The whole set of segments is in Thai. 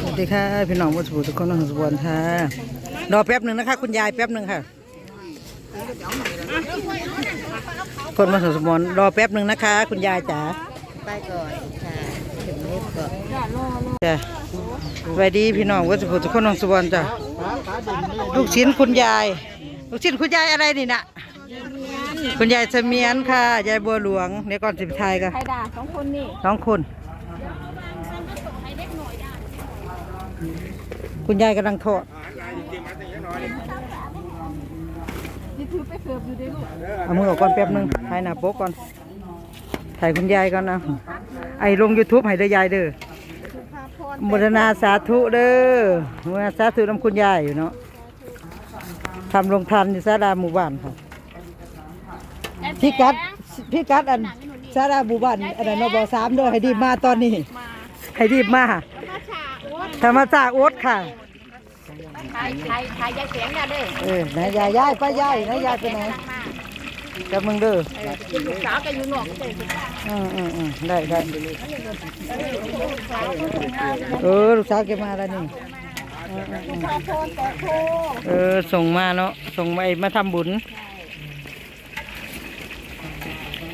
สวัสดีค่ะพี่น้องวัชบุทุกคนน้องสบวนค่ะรอแป๊บหนึ่งนะคะ คุณยายแป๊บหนึ่งค่ะคนมาสมบูรณ์รอแป๊บหนึ่งนะคะ คุณยายจ๋าไปก่อนค่ะถึงเล็บก่อนจ้ะสวัสดีพี่น้องวัชบุทุกคนน้องสบวนจ้ะลูกชิ้นคุณยาย ลูกชิ้นคุณยายอะไรนี่นะคุณยายเสมียนค่ะยายบัวหลวงเดี๋ยวก่อนสิบไทยกันใครด่าสองคนนี่สองคน คุณยายกำลังทอดที่ถือไปเสิร์ฟอยู่ด้วยลูกเอามือออกก่อนแป๊บหนึงถ่ายหน้าโป๊กก่อน ถ่ายคุณยายก่อนนะ ไอ้ลง YouTube ให้เด้อยายเด้อมรณาสาธุเด้อมรณาสาธุน้ำคุณยายอยู่เนาะทำโรงทานอยู่ศาลาหมู่บ้านค่ะพี่กัดพี่กัดอันศาลาหมู่บ้านอันนั้นนบสามเด้อให้ดีบมาตอนนี้ ให้ดีบมาธรรมชาติโอ๊ตค่ะ ทายทายทายยายเสียงได้เด้อเออไหนยายยายไปยายไหนยายไปไหนกับมึงเด้อลูกสาวก็อยู่นอกเด้ออืมอืมอืมได้ได้เออลูกสาวแกมาแล้วนี่อืมอืมอืมพอโพนแต่โพเออส่งมาเนาะส่งมาไอ้มาทำบุญ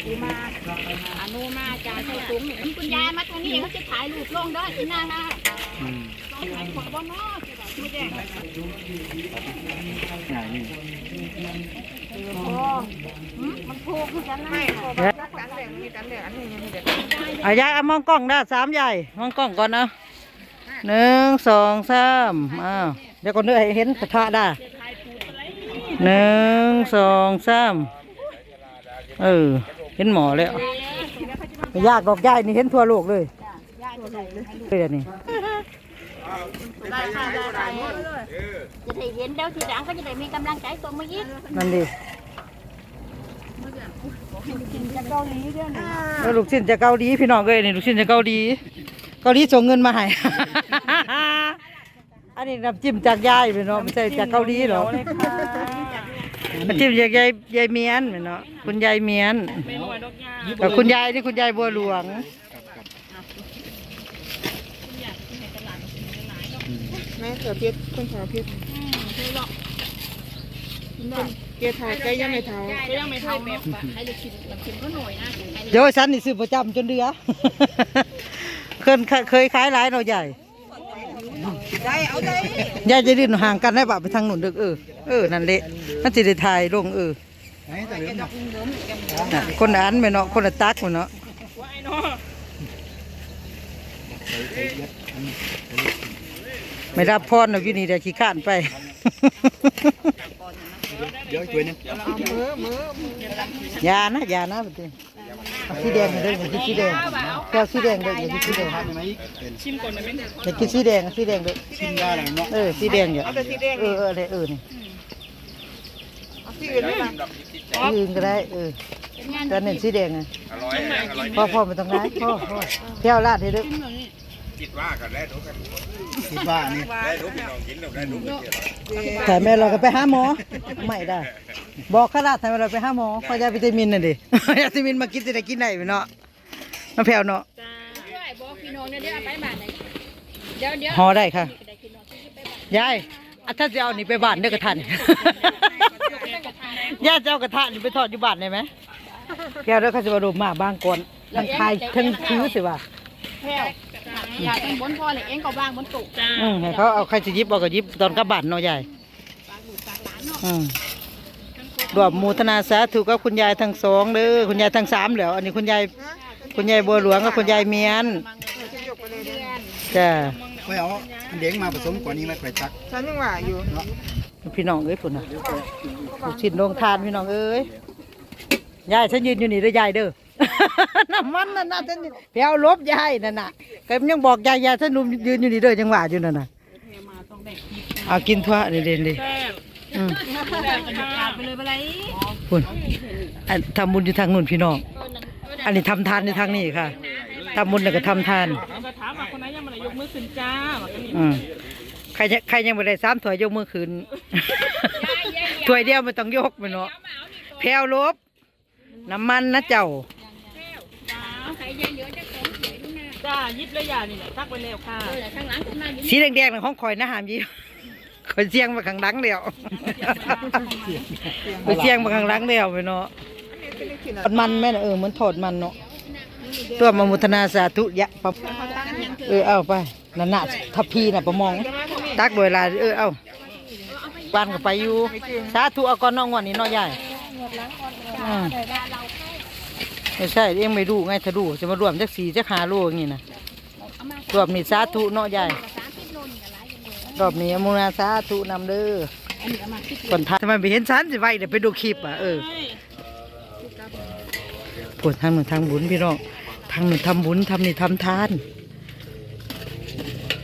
ดีมาอนุมาจาใส่ถุงนี่คุณยายมาตรงนี้เขาจะถ่ายรูปลงได้ที่หน้าหน้าต้องถ่ายขวดบนนอก ไม่แดงโอ้มันพูกกันนะอายายเอามองกล้องได้สามยายมองกล้องก่อนนะหนึ่งสองสามอ้าวเดี๋ยวก่อนเด้อให้เห็นกระทะได้หนึ่งสองสามเออเห็นหมอแล้วยากดอกยายนี่เห็นทั่วโลกเลยเลยนนี้ ได้ค่ะได้ค่ะจะได้เห็นเดี๋ยวทีหลังก็จะได้มีกำลังใจตัวมายิกนั่นดิกินจะเกาหลีเรื่องนี้แล้วลูกชิ้นจะเกาหลีพี่น้องเอ้ยนี่ลูกชิ้นจะเกาหลีเกาหลีส่งเงินมาให้ อันนี้น้ำจิ้มจากยายพี่น้องไม่ใช่จากเกาหลีหรอกน้ำจิ้มจากยายยายเมียนพี่น้องคุณยายเมียนกับคุณยายนี่คุณยายบัวหลวง แม่เสือเพชรคนเสือเพชรเกียร์ไทยก็ยังไม่เท่าก็ยังไม่เท่าแบบให้ลูกชิ้นลูกชิ้นก็หน่อยนะเดี๋ยวฉันนี่ซื้อประจำจนเดือ เคยเคยขายหลายเราใหญ่ ได้เอาได้ยายจะดิ้นห่างกันได้ปะไปทางหนุนเด้อเออ เออ นั่นเละนั่นสิได้ถ่ายลงเออน่ะคนละอันไปเนาะ คนละตักไปเนาะไม่รับพรเนาะอยู่นี่เดี๋ยวขี้ข้านไป เดี๋ยวช่วยนึงมือมือยานะยานะแบบนี้เอาสีแดงมาเด้ออย่ากินสีแดงแก้วสีแดงเด้ออย่ากินสีแดงทานไหมเป็นอย่ากินสีแดงสีแดงเด้อชิมได้เลยเนาะเออสีแดงอย่าเอาแต่สีแดงเออเออเออเออนี่เอาสีอื่นไม่มาสีอื่นก็ได้เออแต่เน้นสีแดงไงพ่อพ่อไม่ต้องได้พ่อพ่อแก้วลาดให้ เด้อคิดว่านี่แต่แม่เราก็ไปหาหมอไม่ได้ บอกขนาดแต่แม่เราไปหาหมอเพราะยาวิตามินน่ะดิยาวิตามินมากินจะได้กินได้เนาะมาแผ่วเนาะด้วยบอกพี่น้องเนี่ยเดี๋ยวเอาไปบ้านไหนเดี๋ยวเดี๋ยวห่อได้ค่ะยายอะถ้าจะเอานี่ไปบ้านเด้อกระทันย่าจะเอากระทะนี่ไปทอดอยู่บ้านได้ไหมแกเด้อเขาจะมาดมมาบางก่อนทั้งทายทั้งถือสิว่าแพรวอ ยากเป็นบนพ่อเลยเองก็วางบนตุกจ้าอืมให้เขาเอาใครจะหยิบเอาก็หยิบตอนกลับบ้านเนาะยายอืมรวมหมูทนาสาธุกับคุณยายทั้งสองเด้อคุณยายทั้งสามแล้วอันนี้คุณยายคุณยายบัวหลวงกับคุณยายเมียนจ้าไม่เอาเด็กมาผสมกว่านี้ไหมค่อยจักฉันยังว่าอยู่พี่น้องเอ้ยพุ่นน่ะลูกชิ้นโรงทานพี่น้องเอ้ยยายฉันยืนอยู่นี่เด้อยายเด้อ น้ำมันนั่นน่ะฉันเพียวลบยายนั่นน่ะก็ยังบอกยายยายฉันลุมยืนอยู่นี่เด้อยังว่าอยู่นั่นน่ะเอากินทั่วนี่เด่นดิอืมบรรยากาศไปเลยไปเลยพุ่นอันทำบุญอยู่ทางนู่นพี่น้อง อันนี้ทำทานอยู่ทางนี้ค่ะทำบุญแล้วก็ทำทานก็ถามว่าคนไหนยังไม่ได้ยกมือขึ้นจ้าว่ากันนี่อืมใครจะใครยังไม่ได้สามถ้วยยกมือขึ้นถ้วยเดียวไม่ต้องยกมันเนาะแพรวลบน้ำมันนะเจ้า ใครเยอะๆ จะของเสียด้วยนะจ้ายิบเลยอย่านี่แหละทักไปแล้วค่ะเออข้างหลังขึ้นมาอยู่สีแดงๆน่ะของข่อยนะหามยีข่อยเสียงมาข้างหลังแล้วข่อยเสียงมาข้างหลังแล้วไปเนาะทอดมันแม่น่ะเออเหมือนทอดมันเนาะตัวมามุทนาสาธุยะปะเออเอาไปนั่นน่ะทัพพีน่ะประมอง ตักโดยลาเออเอาปานก็ไปอยู่สาธุเอาก่อนน้องงวดนี้เน้อยใหญ่อืม ไม่ใช่เองไม่ดูไงถ้าดูจะมารวมจักสี่จักหาโลอย่างนี้นะรอบนี้สาธุเน้อยใหญ่รอบนี้อมุนาสาธุนำเด้อก่อนทานทำไมไม่เห็นฉันสิไว้เดี๋ยวไปดูคลิปอะเออปวดทางหนึ่งทางบุญพี่น้องทางหนึ่งทำบุญทำนี่ทำทาน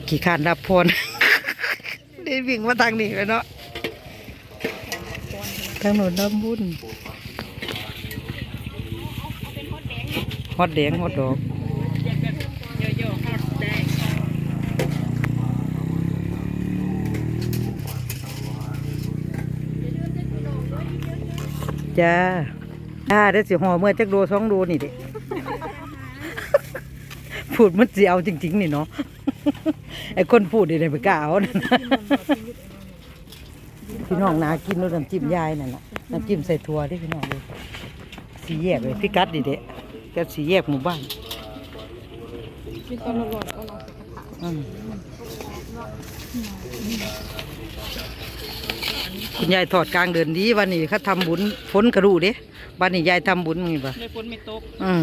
ขี่ขานรับพรได้วิ่งมาทางนี้เลยเนาะทางโน้นน้ำบุญ อดแดงฮอดดอกจ้าจ้าได้สิห่อเมื่อจักโดสองโดนี่เด็พูดมันเสียวจริง ๆ นี่เนาะไอ้คนพูดนี่ได้ไปกล้าเอานั่นนะพี่น้องนากินรสน้ำจิ้มยายนั่นน่ะน้ำจิ้มใส่ถั่วที่พี่น้องเลยสีแยกเลยพี่กัดดิเด็ แกสีแยกหมู่บ้านอืมคุณยายถอดกลางเดินดีวันนี้เขาทำบุญพ้นกระดูเด้วันนี้ยายทำบุญมีปะเลยฝนไม่ตกอืม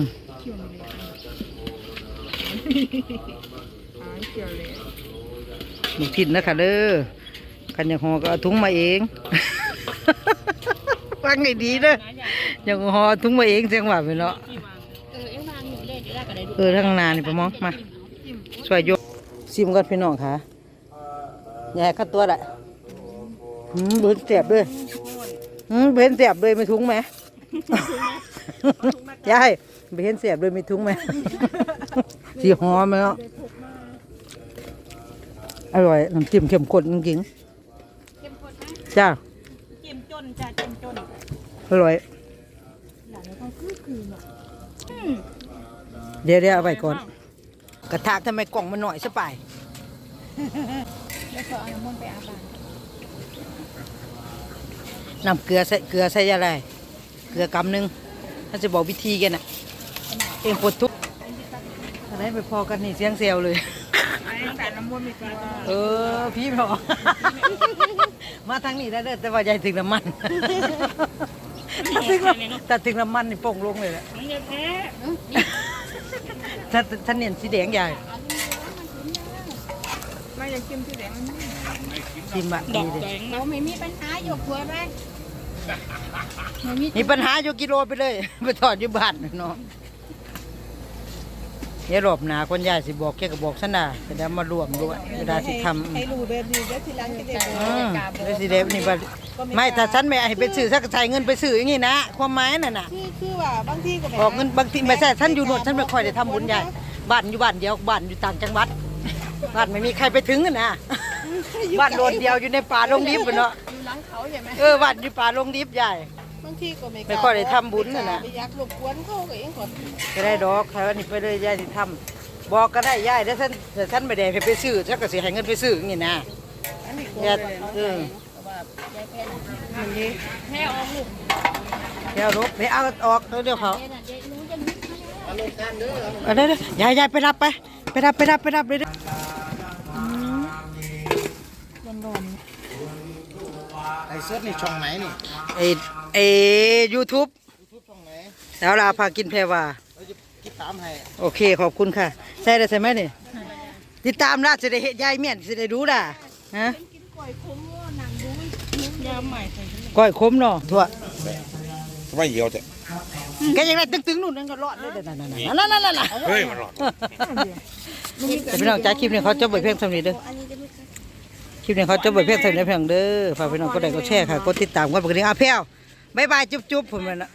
หายเกี่ยวเลยหนูผิดนะคะเด้อกันอย่างหอก็เอาถุงมาเอง ฟังให้ดีเด้ออย่างหอเอาถุงมาเองเสียงว่าไปเนาะ ที่วา เลยเดี๋ยวได้ก็ได้ดูเออทางหนานี่ปะมองมาช่วยยกซิมก่อนพี่น้องค่ะอย่าให้เข้าตัวละหืมเบิ้นเสียบด้วยหืมเบิ้นเสียบด้วยมีถุงไหมยายเบิ้นเสียบด้วยมีถุงไหมสีหอมไหมเนาะอร่อยน้ำจิ้มเข้มข้นจริงเข้มข้นไหมๆจ้าเจ็มจนจ้าเจ็มจนอร่อย เดี๋ยวเดี๋ยวเอาไปก่อน กระทะทำไมกล่องมันหน่อยสปายแล้วก็เอาน้ำมันต์ไปอาบน้ำน้ำเกลือใส่เกลือใส่อะไร เกลือกำหนึ่งถ้าจะบอกวิธีกันน่ะ เองปวดทุกข์อะไรไปพอกันนี่เสียงเซลเลยไอ้แต่น้ำมันไม่กลัวเออ พี่พอ มาทางนี้ได้เด้อแต่ว่าใหญ่ถึงน้ำมันถ้าถึงน้ำแต่ถึงน้ำมันนี่โป่งลงเลยแหละ มันจะแพ้ ถ้าฉันเนียนสีแดงใหญ่ไม่อยากกินที่แดงชิมอะดดีอกเลยแดงเราไม่มีปัญหาอยู่ครัวแรกไม่มีมีปัญหาอยู่กิโลไปเลย ไปถอดอยู่บ้านเนาะ อย่ารอบหนาคนยายสิบอกแค่ก็บอกฉันนะจะได้มารวมด้วยเวลาสิทำให้รู้แบบนี้แล้วทีหลังจะได้อืมแล้วสิเดฟนี่บ่ไม่ถ้าฉันไม่ให้ไปซื้อสักใช้เงินไปซื้ออย่างงี้นะ ความหมายนั่นน่ะคือคือว่าบางทีก็แบบออกเงินบางทีไม่ใช่ฉันอยู่โนนฉันไม่ค่อยได้ทำบุญใหญ่บ้านอยู่บ้านเดียวบ้านอยู่ต่างจังหวัดบ้านไม่มีใครไปถึงอะนะบ้านโดดเดียวอยู่ในป่าลงดิบอะเนาะอยู่หลังเขาใช่ไหมเออบ้านอยู่ป่าลงดิบใหญ่บางทีก็ไม่ไม่ค่อยได้ทำบุญน่ะนะไปอยากรบกวนเขาก็เองก่อนก็ได้ดอกใครว่านี่ไปเลยยายสิทำบอกก็ได้ยายถ้าฉันถ้าฉันไม่ได้ให้ไปซื้อฉันก็สิให้เงินไปซื้ออย่างงี้นะ อันนี้ยายเออแม่ออกลูกเดี๋ยวรบไปเอาออกเดี๋ยวเขาเดี๋ยวน่ะเดี๋ยวรู้จะนึกมาแล้วเอาเด้อเด้อยายยายไปรับไป ไปรับไปรับไปรับเลยเด้อ ไอ้เซิร์ชนี่ช่องไหนนี่ไอไอยูทูบทุกช่องไหนแล้วลาพากินแพรว่าเราจะติดตามให้โอเคขอบคุณค่ะใช่ได้ใช่ไหมนี่ติดตามล่ะจะได้เห็นยายเมียนจะได้รู้ล่ะฮะยามใหม่ใส่ก้อยขมเนาะถั่วว่าเหี่ยวจะแกยังได้ตึงๆนู่นนั่นก็รอดเลยนั่นนั่นนั่นนั่นนั่นนั่นเฮ้ยมันหลอดแต่พี่น้องจ้าคลิปนี้เขาจะเบิดเพลงสำนีเด้อ คลิปนี้เขาจะเบิดเพลงสำนีเพียงเด้อฝากพี่น้องก็ได้ก็แชร์ค่ะกดติดตามกันปกติอะแพ้วบายบายจุ๊บๆผมเลยนะ